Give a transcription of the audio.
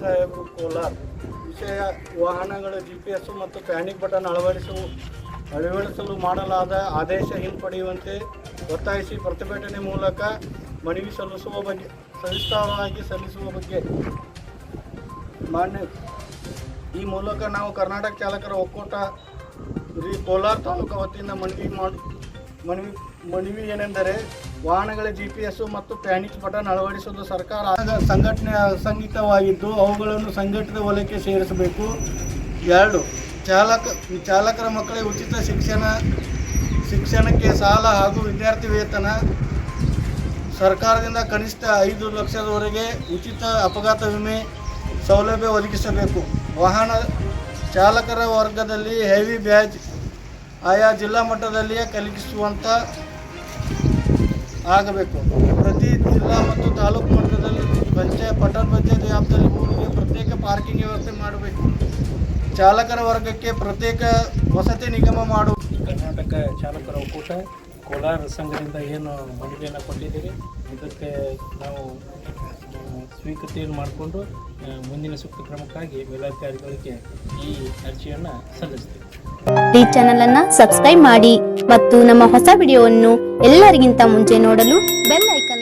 ಸಾಹೇಬರು ಕೋಲಾರ್. ವಿಷಯ, ವಾಹನಗಳ ಜಿ ಪಿ ಎಸ್ ಮತ್ತು ಪ್ಯಾನಿಕ್ ಬಟನ್ ಅಳವಡಿಸಲು ಅಳವಡಿಸಲು ಮಾಡಲಾದ ಆದೇಶ ಹಿಂಪಡೆಯುವಂತೆ ಒತ್ತಾಯಿಸಿ ಪ್ರತಿಭಟನೆ ಮೂಲಕ ಮನವಿ ಸಲ್ಲಿಸುವ ಬಗ್ಗೆ, ಸವಿಸ್ತಾರವಾಗಿ ಸಲ್ಲಿಸುವ ಬಗ್ಗೆ. ಮಾನ್ಯ, ಈ ಮೂಲಕ ನಾವು ಕರ್ನಾಟಕ ಚಾಲಕರ ಒಕ್ಕೂಟ ಕೋಲಾರ ತಾಲೂಕು ವತಿಯಿಂದ ಮನವಿ ಮಾಡಿ ಮನವಿ ಮನವಿ ಏನೆಂದರೆ ವಾಹನಗಳ ಜಿ ಪಿ ಎಸ್ ಮತ್ತು ಪ್ಯಾನಿಕ್ ಬಟನ್ ಅಳವಡಿಸುವುದು ಸರ್ಕಾರ ಸಂಘಟನೆ ಅಸಂಘಿತವಾಗಿದ್ದು ಅವುಗಳನ್ನು ಸಂಘಟಿತ ವಲಯಕ್ಕೆ ಸೇರಿಸಬೇಕು. ಎರಡು, ಚಾಲಕ ಚಾಲಕರ ಮಕ್ಕಳಿಗೆ ಉಚಿತ ಶಿಕ್ಷಣ ಶಿಕ್ಷಣಕ್ಕೆ ಸಾಲ ಹಾಗೂ ವಿದ್ಯಾರ್ಥಿ ವೇತನ. ಸರ್ಕಾರದಿಂದ ಕನಿಷ್ಠ ಐದು ಲಕ್ಷದವರೆಗೆ ಉಚಿತ ಅಪಘಾತ ವಿಮೆ ಸೌಲಭ್ಯ ಒದಗಿಸಬೇಕು. ವಾಹನ ಚಾಲಕರ ವರ್ಗದಲ್ಲಿ ಹೆವಿ ಬ್ಯಾಜ್ ಆಯಾ ಜಿಲ್ಲಾ ಮಟ್ಟದಲ್ಲಿಯೇ ಕಲಿಸುವಂಥ ಆಗಬೇಕು. ಪ್ರತಿ ಜಿಲ್ಲಾ ಮತ್ತು ತಾಲೂಕು ಮಟ್ಟದಲ್ಲಿ ಪಂಚಾಯತ್, ಪಟ್ಟಣ ಪಂಚಾಯತ್ ವ್ಯಾಪ್ತಿಯಲ್ಲಿ ಮೂರಿಗೆ ಪ್ರತ್ಯೇಕ ಪಾರ್ಕಿಂಗ್ ವ್ಯವಸ್ಥೆ ಮಾಡಬೇಕು. ಚಾಲಕರ ವರ್ಗಕ್ಕೆ ಪ್ರತ್ಯೇಕ ವಸತಿ ನಿಗಮ ಮಾಡು ಕರ್ನಾಟಕ ಚಾಲಕರ ಒಕ್ಕೂಟ ಕೋಲಾರ ಸಂಘದಿಂದ ಏನು ಮನವಿಯನ್ನು ಕೊಟ್ಟಿದ್ದೀರಿ, ಇದಕ್ಕೆ ನಾವು ಸ್ವೀಕೃತಿಯನ್ನು ಮಾಡಿಕೊಂಡು ಮುಂದಿನ ಸೂಕ್ತ ಕ್ರಮಕ್ಕಾಗಿ ಮೇಲಾಧಿಕಾರಿಗಳಿಗೆ ಈ ಅರ್ಜಿಯನ್ನು ಸಲ್ಲಿಸ್ತೀವಿ. ಈ ಚಾನೆಲ್ ಅನ್ನ ಸಬ್ಸ್ಕ್ರೈಬ್ ಮಾಡಿ ಮತ್ತು ನಮ್ಮ ಹೊಸ ವಿಡಿಯೋವನ್ನು ಎಲ್ಲರಿಗಿಂತ ಮುಂಚೆ ನೋಡಲು ಬೆಲ್ ಐಕಾನ್